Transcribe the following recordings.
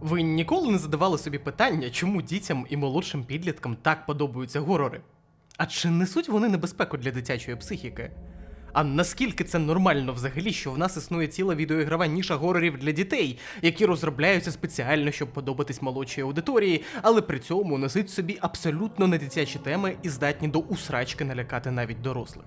Ви ніколи не задавали собі питання, чому дітям і молодшим підліткам так подобаються горори? А чи несуть вони небезпеку для дитячої психіки? А наскільки це нормально взагалі, що в нас існує ціла відеоігрова ніша горорів для дітей, які розробляються спеціально, щоб подобатись молодшій аудиторії, але при цьому несуть собі абсолютно не дитячі теми і здатні до усрачки налякати навіть дорослих.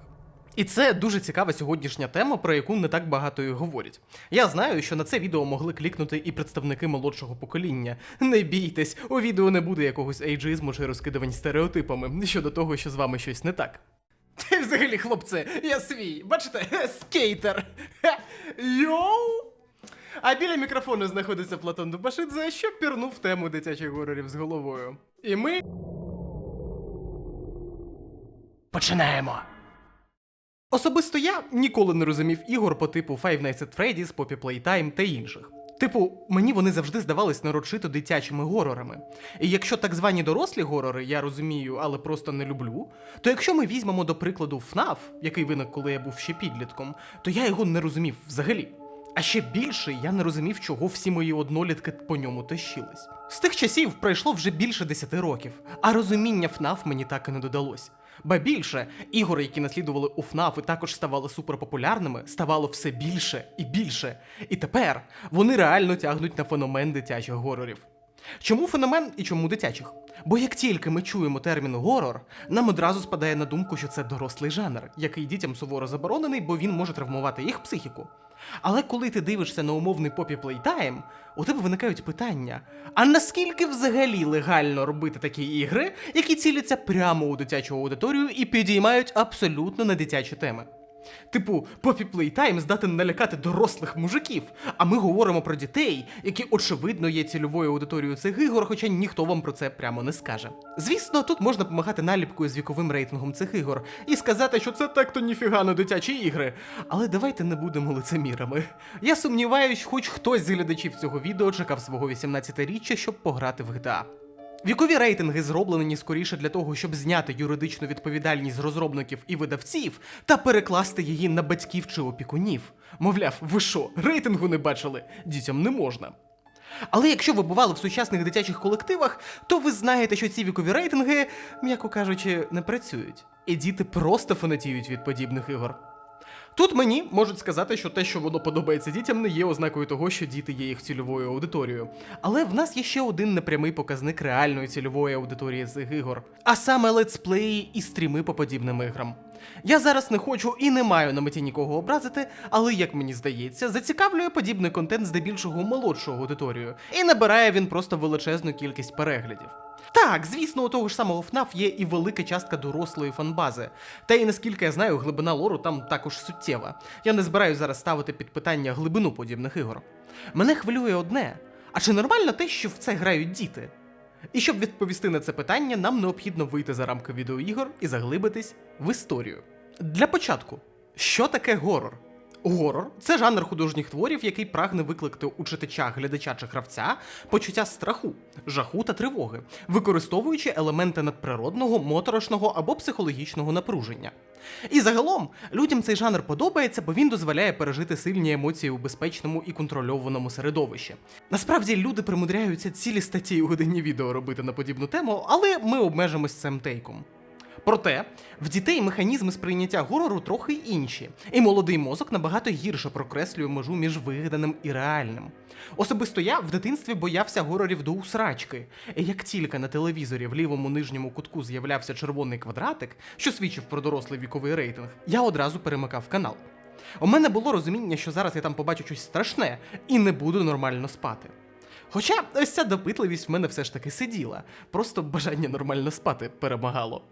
І це дуже цікава сьогоднішня тема, про яку не так багато і говорять. Я знаю, що на це відео могли клікнути і представники молодшого покоління. Не бійтесь, у відео не буде якогось ейджизму чи розкидувань стереотипами щодо того, що з вами щось не так. Ти взагалі, хлопці, я свій, бачите, скейтер. Йоу! А біля мікрофону знаходиться Платон Дубашидзе, що пірнув тему дитячих горорів з головою. І ми. Починаємо! Особисто я ніколи не розумів ігор по типу Five Nights at Freddy's, Poppy Playtime та інших. Типу, мені вони завжди здавались нарочито дитячими горорами. І якщо так звані дорослі горори я розумію, але просто не люблю, то якщо ми візьмемо до прикладу FNAF, який виник, коли я був ще підлітком, то я його не розумів взагалі. А ще більше я не розумів, чого всі мої однолітки по ньому тащились. З тих часів пройшло вже більше 10 років, а розуміння FNAF мені так і не додалось. Ба більше, ігор, які наслідували у ФНАФ і також ставали суперпопулярними, ставало все більше і більше. І тепер вони реально тягнуть на феномен дитячих горорів. Чому феномен і чому дитячих? Бо як тільки ми чуємо термін горор, нам одразу спадає на думку, що це дорослий жанр, який дітям суворо заборонений, бо він може травмувати їх психіку. Але коли ти дивишся на умовний попі плейтайм, у тебе виникають питання: а наскільки взагалі легально робити такі ігри, які ціляться прямо у дитячу аудиторію і підіймають абсолютно не дитячі теми? Типу, Poppy Playtime здатен налякати дорослих мужиків, а ми говоримо про дітей, які очевидно є цільовою аудиторією цих ігор, хоча ніхто вам про це прямо не скаже. Звісно, тут можна помагати наліпкою з віковим рейтингом цих ігор і сказати, що це так то ніфіга не дитячі ігри. Але давайте не будемо лицемірами. Я сумніваюсь, хоч хтось з глядачів цього відео чекав свого 18-річчя, щоб пограти в GTA. Вікові рейтинги зроблені скоріше для того, щоб зняти юридичну відповідальність розробників і видавців та перекласти її на батьків чи опікунів. Мовляв, ви що, рейтингу не бачили? Дітям не можна. Але якщо ви бували в сучасних дитячих колективах, то ви знаєте, що ці вікові рейтинги, м'яко кажучи, не працюють. І діти просто фанатіють від подібних ігор. Тут мені можуть сказати, що те, що воно подобається дітям, не є ознакою того, що діти є їх цільовою аудиторією. Але в нас є ще один непрямий показник реальної цільової аудиторії цих ігор, а саме летсплеї і стріми по подібним іграм. Я зараз не хочу і не маю на меті нікого образити, але як мені здається, зацікавлює подібний контент здебільшого молодшу аудиторію, і набирає він просто величезну кількість переглядів. Так, звісно, у того ж самого FNAF є і велика частка дорослої фанбази. Та й наскільки я знаю, глибина лору там також суттєва. Я не збираюсь зараз ставити під питання глибину подібних ігор. Мене хвилює одне: а чи нормально те, що в це грають діти? І щоб відповісти на це питання, нам необхідно вийти за рамки відеоігор і заглибитись в історію. Для початку, що таке горор? Горор це жанр художніх творів, який прагне викликати у читача, глядача чи гравця почуття страху, жаху та тривоги, використовуючи елементи надприродного, моторошного або психологічного напруження. І загалом людям цей жанр подобається, бо він дозволяє пережити сильні емоції у безпечному і контрольованому середовищі. Насправді люди примудряються цілі статті у годині відео робити на подібну тему, але ми обмежимось цим тейком. Проте в дітей механізми сприйняття горору трохи інші, і молодий мозок набагато гірше прокреслює межу між вигаданим і реальним. Особисто я в дитинстві боявся горорів до усрачки, і як тільки на телевізорі в лівому нижньому кутку з'являвся червоний квадратик, що свідчив про дорослий віковий рейтинг, я одразу перемикав канал. У мене було розуміння, що зараз я там побачу щось страшне і не буду нормально спати. Хоча ось ця допитливість в мене все ж таки сиділа, просто бажання нормально спати перемагало.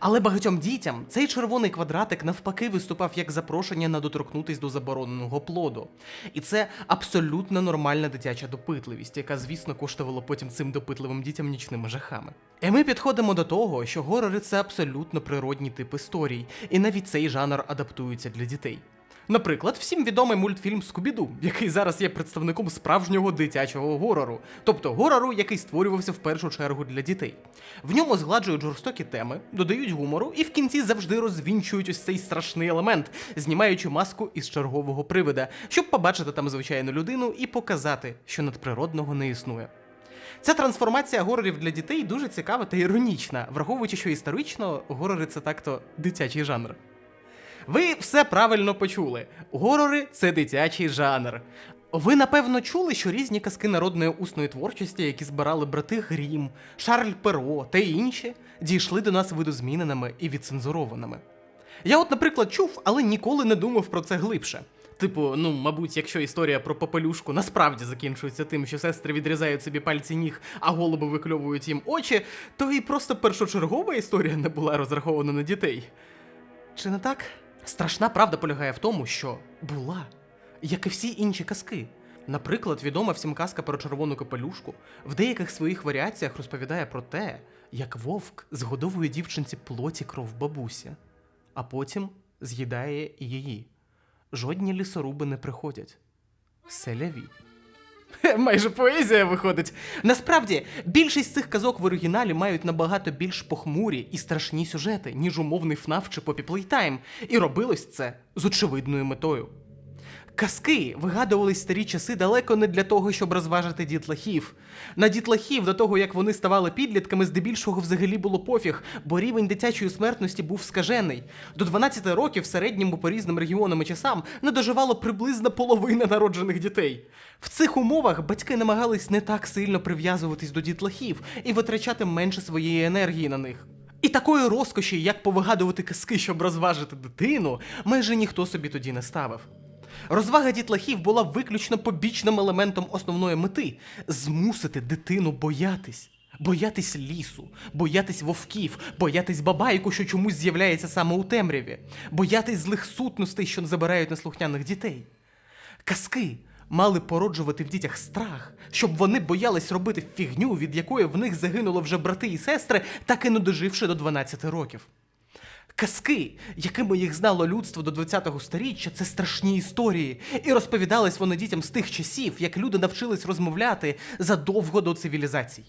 Але багатьом дітям цей червоний квадратик навпаки виступав як запрошення на доторкнутись до забороненого плоду. І це абсолютно нормальна дитяча допитливість, яка, звісно, коштувала потім цим допитливим дітям нічними жахами. І ми підходимо до того, що горори це абсолютно природній тип історій, і навіть цей жанр адаптується для дітей. Наприклад, всім відомий мультфільм Скубіду, який зараз є представником справжнього дитячого горору, тобто горору, який створювався в першу чергу для дітей. В ньому згладжують жорстокі теми, додають гумору і в кінці завжди розвінчують ось цей страшний елемент, знімаючи маску із чергового привида, щоб побачити там звичайну людину і показати, що надприродного не існує. Ця трансформація горорів для дітей дуже цікава та іронічна, враховуючи, що історично горори це так-то дитячий жанр. Ви все правильно почули. Горори це дитячий жанр. Ви напевно чули, що різні казки народної усної творчості, які збирали брати Грім, Шарль Перо та інші, дійшли до нас видозміненими і відцензурованими. Я, от, наприклад, чув, але ніколи не думав про це глибше. Типу, ну, мабуть, якщо історія про попелюшку насправді закінчується тим, що сестри відрізають собі пальці ніг, а голуби викльовують їм очі, то і просто першочергова історія не була розрахована на дітей. Чи не так? Страшна правда полягає в тому, що була, як і всі інші казки. Наприклад, відома всім казка про червону капелюшку в деяких своїх варіаціях розповідає про те, як вовк згодовує дівчинці плоті кров бабусі, а потім з'їдає її. Жодні лісоруби не приходять. Селяві. Майже поезія виходить. Насправді, більшість цих казок в оригіналі мають набагато більш похмурі і страшні сюжети, ніж умовний ФНАФ чи Попі Плейтайм, і робилось це з очевидною метою. Казки вигадувались старі часи далеко не для того, щоб розважити дітлахів. На дітлахів до того, як вони ставали підлітками, здебільшого взагалі було пофіг, бо рівень дитячої смертності був скажений. До 12 років в середньому по різним регіонам і часам не доживало приблизно половина народжених дітей. В цих умовах батьки намагались не так сильно прив'язуватись до дітлахів і витрачати менше своєї енергії на них. І такої розкоші, як повигадувати казки, щоб розважити дитину, майже ніхто собі тоді не ставив. Розвага дітлахів була виключно побічним елементом основної мети змусити дитину боятись. Боятись лісу, боятись вовків, боятись бабайку, що чомусь з'являється саме у темряві, боятись злих сутностей, що забирають неслухняних дітей. Казки мали породжувати в дітях страх, щоб вони боялись робити фігню, від якої в них загинуло вже брати і сестри, так і не доживши до 12 років. Казки, якими їх знало людство до 20-го сторіччя, це страшні історії, і розповідались вони дітям з тих часів, як люди навчились розмовляти задовго до цивілізацій.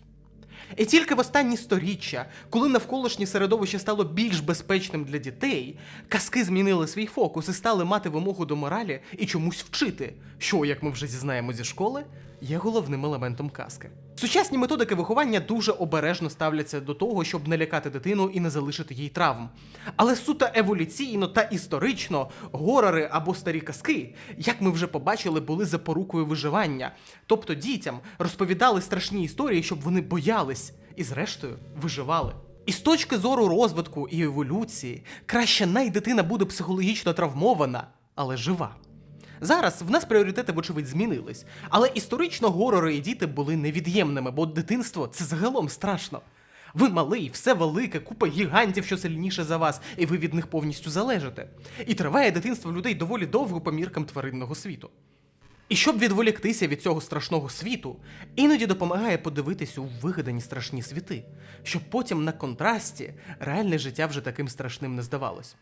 І тільки в останні сторіччя, коли навколишнє середовище стало більш безпечним для дітей, казки змінили свій фокус і стали мати вимогу до моралі і чомусь вчити, що, як ми вже зізнаємо зі школи, є головним елементом казки. Сучасні методики виховання дуже обережно ставляться до того, щоб не лякати дитину і не залишити їй травм. Але суто еволюційно та історично горори або старі казки, як ми вже побачили, були запорукою виживання. Тобто дітям розповідали страшні історії, щоб вони боялись і, зрештою, виживали. І з точки зору розвитку і еволюції, краще най дитина буде психологічно травмована, але жива. Зараз в нас пріоритети, вочевидь, змінились, але історично горори і діти були невід'ємними, бо дитинство це загалом страшно. Ви малий, все велике, купа гігантів, що сильніше за вас, і ви від них повністю залежите. І триває дитинство людей доволі довго по міркам тваринного світу. І щоб відволіктися від цього страшного світу, іноді допомагає подивитися у вигадані страшні світи, щоб потім на контрасті реальне життя вже таким страшним не здавалось.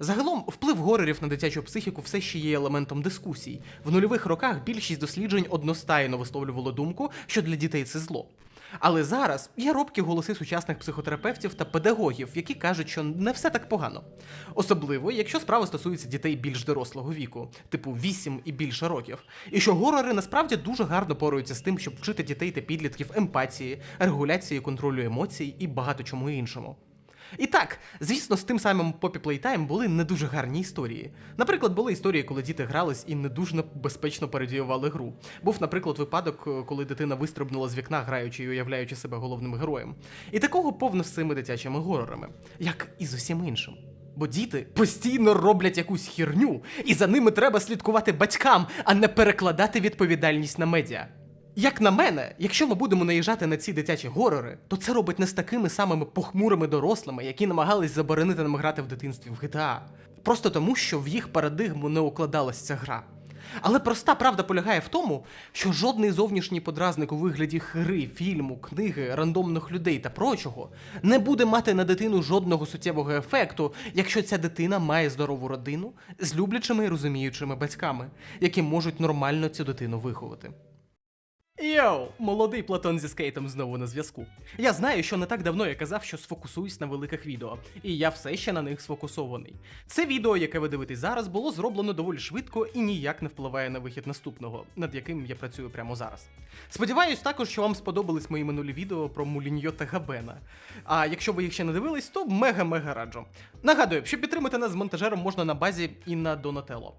Загалом, вплив горорів на дитячу психіку все ще є елементом дискусій. В нульових роках більшість досліджень одностайно висловлювало думку, що для дітей це зло. Але зараз є робкі голоси сучасних психотерапевтів та педагогів, які кажуть, що не все так погано. Особливо, якщо справа стосується дітей більш дорослого віку, типу 8 і більше років. І що горори насправді дуже гарно поруються з тим, щоб вчити дітей та підлітків емпатії, регуляції контролю емоцій і багато чому іншому. І так, звісно, з тим самим Poppy Playtime були не дуже гарні історії. Наприклад, були історії, коли діти грались і не дуже безпечно пародіювали гру. Був, наприклад, випадок, е, коли дитина вистрибнула з вікна, граючи і уявляючи себе головним героєм. І такого повно з цими дитячими горорами, як і з усім іншим. Бо діти постійно роблять якусь хірню, і за ними треба слідкувати батькам, а не перекладати відповідальність на медіа. Як на мене, якщо ми будемо наїжджати на ці дитячі горори, то це робить не з такими самими похмурими дорослими, які намагались заборонити нам грати в дитинстві в GTA. Просто тому, що в їх парадигму не укладалась ця гра. Але проста правда полягає в тому, що жодний зовнішній подразник у вигляді гри, фільму, книги, рандомних людей та прочого не буде мати на дитину жодного суттєвого ефекту, якщо ця дитина має здорову родину з люблячими і розуміючими батьками, які можуть нормально цю дитину виховати. Йоу, молодий Платон зі скейтом знову на зв'язку. Я знаю, що не так давно я казав, що сфокусуюсь на великих відео, і я все ще на них сфокусований. Це відео, яке ви дивитесь зараз, було зроблено доволі швидко і ніяк не впливає на вихід наступного, над яким я працюю прямо зараз. Сподіваюсь також, що вам сподобались мої минулі відео про Муліньо та Габена. А якщо ви їх ще не дивились, то мега-мега раджу. Нагадую, що підтримати нас з монтажером можна на базі і на Донателло.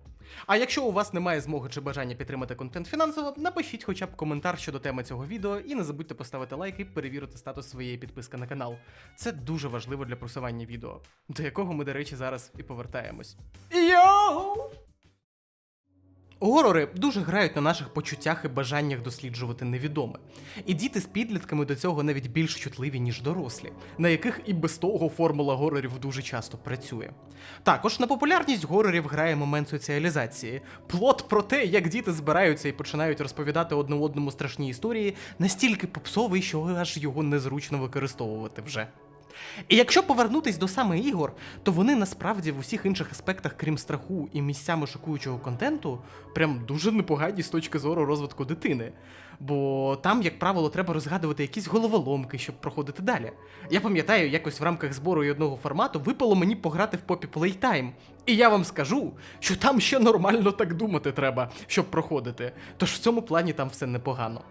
А якщо у вас немає змоги чи бажання підтримати контент фінансово, напишіть хоча б коментар щодо теми цього відео і не забудьте поставити лайк і перевірити статус своєї підписки на канал. Це дуже важливо для просування відео, до якого ми, до речі, зараз і повертаємось. Йоу! Горори дуже грають на наших почуттях і бажаннях досліджувати невідоме. І діти з підлітками до цього навіть більш чутливі, ніж дорослі, на яких і без того формула горорів дуже часто працює. Також на популярність горорів грає момент соціалізації. Плот про те, як діти збираються і починають розповідати одне одному страшні історії, настільки попсовий, що аж його незручно використовувати вже. І якщо повернутись до саме ігор, то вони насправді в усіх інших аспектах, крім страху і місцями шокуючого контенту, прям дуже непогані з точки зору розвитку дитини. Бо там, як правило, треба розгадувати якісь головоломки, щоб проходити далі. Я пам'ятаю, якось в рамках збору і одного формату випало мені пограти в Poppy Playtime. І я вам скажу, що там ще нормально так думати треба, щоб проходити. Тож в цьому плані там все непогано.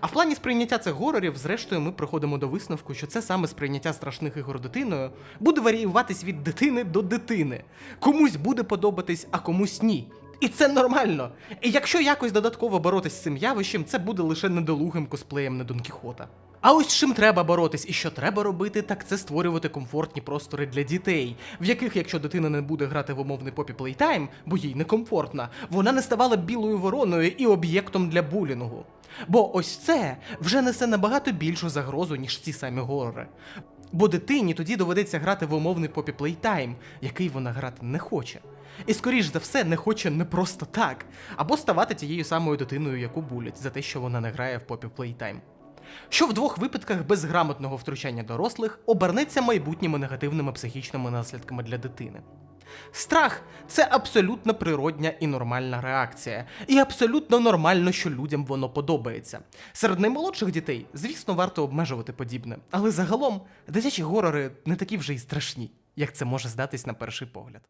А в плані сприйняття цих горорів, зрештою, ми приходимо до висновку, що це саме сприйняття страшних ігор дитиною буде варіюватись від дитини до дитини. Комусь буде подобатись, а комусь ні. І це нормально. І якщо якось додатково боротись з цим явищем, це буде лише недолугим косплеєм на Дон Кіхота. А ось чим треба боротись і що треба робити, так це створювати комфортні простори для дітей, в яких, якщо дитина не буде грати в умовний попі плейтайм, бо їй некомфортно, вона не ставала білою вороною і об'єктом для булінгу. Бо ось це вже несе набагато більшу загрозу, ніж ці самі горори. Бо дитині тоді доведеться грати в умовний попі плейтайм, який вона грати не хоче. І скоріш за все не хоче не просто так, або ставати тією самою дитиною, яку булять, за те, що вона не грає в попі плейтайм. Що в двох випадках безграмотного втручання дорослих обернеться майбутніми негативними психічними наслідками для дитини. Страх це абсолютно природня і нормальна реакція, і абсолютно нормально, що людям воно подобається. Серед наймолодших дітей, звісно, варто обмежувати подібне, але загалом дитячі горори не такі вже й страшні, як це може здатись на перший погляд.